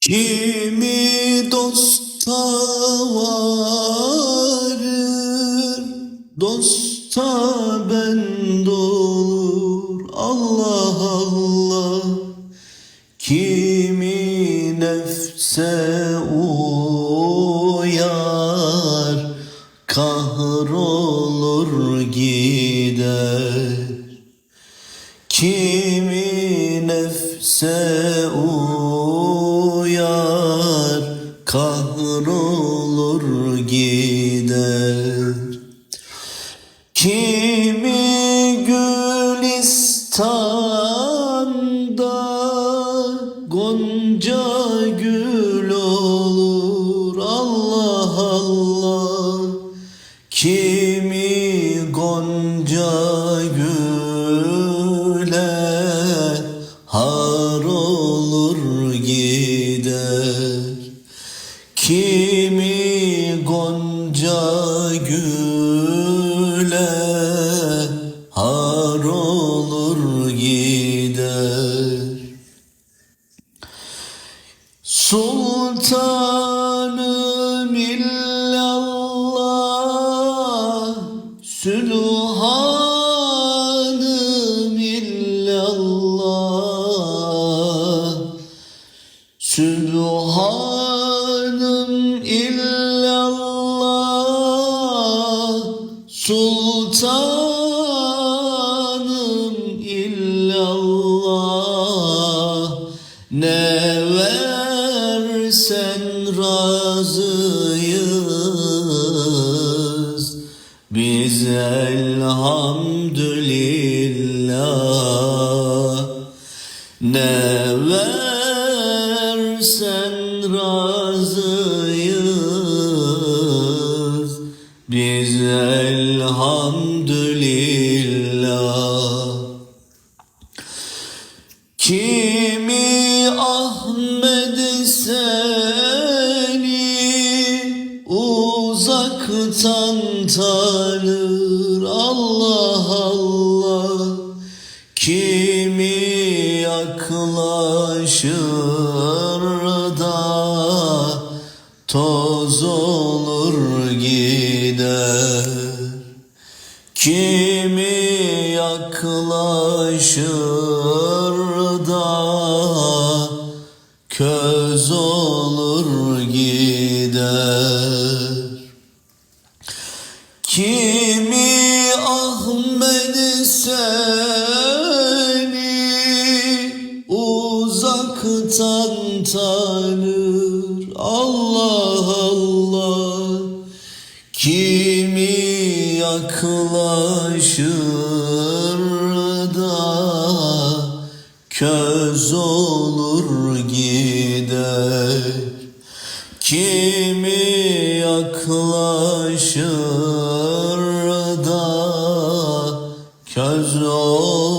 Kimi dosta varır, dosta ben olur. Allah Allah. Kimi nefse uyar, kahrolur gider. Kimi nefse uyar kahrolur gider. Kimi Gülistan'da Gonca gül olur Allah Allah. Kimi gonca güle güle har olur gider. Sultanım illallah Sübhanım Ne versen razıyız. Biz elhamdülillah. Ne versen razıyız. Biz elhamdülillah. Ahmet seni uzaktan tanır. Allah Allah Kimi yaklaşır da toz olur gider. Kimi yaklaşır da köz olur gider. Kimi Ahmet seni uzaktan tanır. Allah Allah. Kimi yaklaşır da köz olur gider Kimi yaklaşır da köz olur.